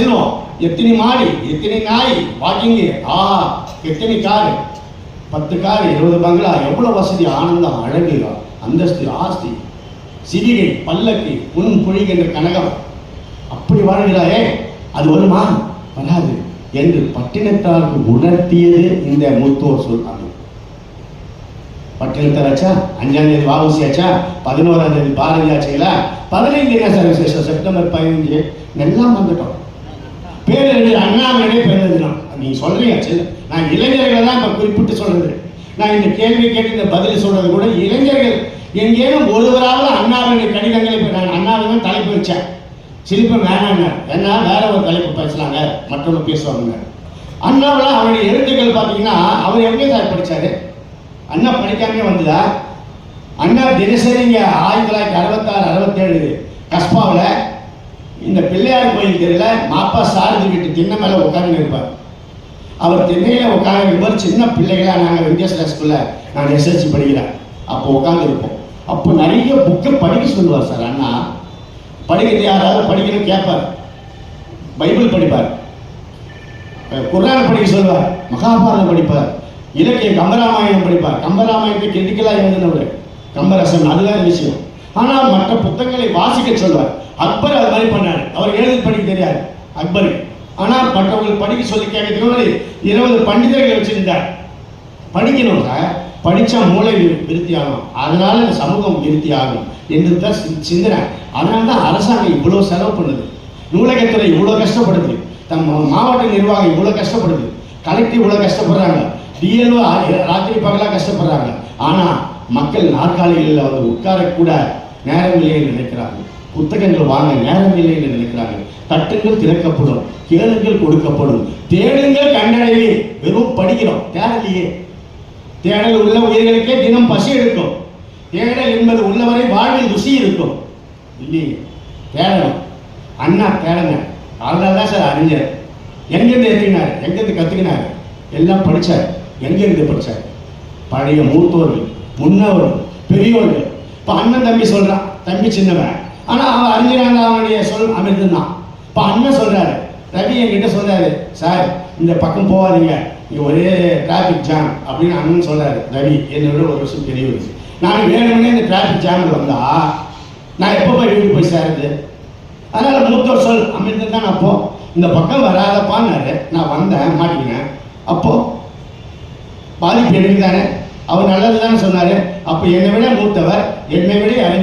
செல்வம் எத்தனை மாடி எத்தனை நாய் வாக்கிங்கு ஆஹா எத்தனை காரு. பத்து கார் இருபது பங்களா எவ்வளவு வசதி ஆனந்தம் அழகு அந்தஸ்து ஆஸ்தி. சிவிகை பல்லக்கு உன் பொழிகின்ற கனகம். அப்படி வாழ்கிறாயே அது வருமா? வராது. என்று பட்டினத்தாருக்கு உணர்த்தியது இந்த மூத்தோர் சொல் அது பட்டினத்தார் ஆச்சா? அஞ்சாம் தேதி வாவுசி ஆச்சா? பதினோராம் தேதி பாரதி பதினைந்து என்ன சார் விசேஷம்? செப்டம்பர் பதினஞ்சு. எல்லாம் வந்துட்டோம் பேரறிஞர் அண்ணாமலையே பேரறிஞர் நீங்க சொல்றீங்க சரி நான் இளைஞர்களை தான் இப்ப குறிப்பிட்டு சொல்றது. நான் இந்த கேள்வி கேட்டு இந்த பதில் சொல்றது கூட இளைஞர்கள். எங்கேயும் ஒருவராவது அண்ணாமலை கடிதங்களை இப்ப நான் அண்ணாமலை தலைப்பு வச்சேன். சிரிப்பு வேணாங்க. ஏன்னா வேற ஒரு தலைப்பு பேசலாங்க. மற்றவங்க பேசுவாங்க அண்ணாவில் அவருடைய எழுத்துக்கள் பார்த்தீங்கன்னா அவர் எங்கே சார் படிச்சாரு? அண்ணா படிக்காமே வந்ததா? அண்ணா தினசரி இங்கே ஆயிரத்தி தொள்ளாயிரத்தி அறுபத்தாறு அறுபத்தேழு கஸ்பாவில் இந்த பிள்ளையார் கோயில் தெருவில் மாப்பா சாரதி வீட்டு திண்ணை மேலே உட்கார்ந்து இருப்பார் அவர் திண்ணையில் உட்காந்து இருப்பார் சின்ன பிள்ளைகளா நாங்கள் வித்யாசல ஸ்கூலில் நான் எஸ்எஸ்சி படிக்கிறேன். அப்போ உட்காந்து இருப்போம். அப்போ நிறைய புக்கை படிக்க சொல்லுவார் சார் அண்ணா. படிக்கிறது யாராவது படிக்கணும் கேட்பார். பைபிள் படிப்பார். அஹ் குர்ஆன் படிக்க சொல்வார் மகாபாரதம் படிப்பார். இலக்கிய கம்பராமாயணம் படிப்பார். கம்பராமாயணத்தை கிரிட்டிக்கலாக எழுதினவர். கம்பரசன். அதுதான் விஷயம். ஆனால் மற்ற புத்தகங்களை வாசிக்க சொல்வார். அக்பர் அது மாதிரி பண்ணார். அவர் எழுதி படிக்க தெரியாது. அக்பர். ஆனால் மற்றவங்களுக்கு படிக்க சொல்லி கேட்கறதுக்கு முன்னாடி இருபது பண்டிதர்கள் வச்சிருந்தார். படிக்கணும் படித்தா மூளை விருத்தி ஆகும் அதனால இந்த சமூகம் விருத்தி ஆகும் என்று தான் சிந்தனை. அதனால தான் அரசாங்கம் இவ்வளோ செலவு பண்ணுது. நூலகத்துறை இவ்வளோ கஷ்டப்படுது. தம் மாவட்ட நிர்வாகம் இவ்வளோ கஷ்டப்படுது. கலெக்டர் இவ்வளோ கஷ்டப்படுறாங்க. டிஎல்ஓ ராத்திரி பகலாக கஷ்டப்படுறாங்க. ஆனால் மக்கள் நாற்காலிகளில் வந்து உட்காரக்கூட நேரம் இல்லைன்னு நினைக்கிறாங்க புத்தகங்கள் வாங்க நேரம் இல்லைன்னு நினைக்கிறாங்க தட்டுங்கள் திறக்கப்படும் கேளுங்கள் கொடுக்கப்படும். தேடுங்கள் கண்டடையே வெறும் படிக்கிறோம். தேடலையே. தேடல் உள்ள உயிர்களுக்கே தினம் பசி எடுக்கும். தேடல் என்பது உள்ளவரை வாழ்வில் ருசி இருக்கும். இல்லையே. தேடணும். அண்ணா தேடங்க. அதனால தான் சார் அறிஞர். எங்கேருந்து ஏற்றினார்? எங்கேருந்து கற்றுக்கினார் எல்லாம் படித்தார் எங்கேருந்து படிச்சார்? பழைய மூத்தோர்கள். முன்னோர்கள் பெரியவர்கள் இப்போ அண்ணன் தம்பி சொல்கிறான் தம்பி சின்னவன். ஆனால் அவன் அறிஞரான அவனுடைய சொல் அமிர்தம் தான் இப்போ அண்ணன் சொல்கிறாரு ரவி என்கிட்ட சொல்கிறாரு சார் இந்த பக்கம் போகாதீங்க. இங்கே ஒரே டிராஃபிக் ஜாம் அப்படின்னு அண்ணன் சொல்கிறாரு ரவி. என்னை விட ஒரு வருஷம் பெரியவர். நான் வேணும்னே இந்த டிராஃபிக் ஜாமில் வந்தா நான் எப்போ போய் வீட்டுக்கு போய் சேருது அதனால் மூத்தோர் சொல் அமிர்தம் தான் அப்போ. இந்த பக்கம் வராதப்பான்னாரு. நான் வந்தேன் மாட்டிக்கினேன். அப்போது பாதிப்பு எனக்கு தானே அவர் நல்லது தான் சொன்னாரு. அப்போ என்னை விட மூத்தவர் என்னை விட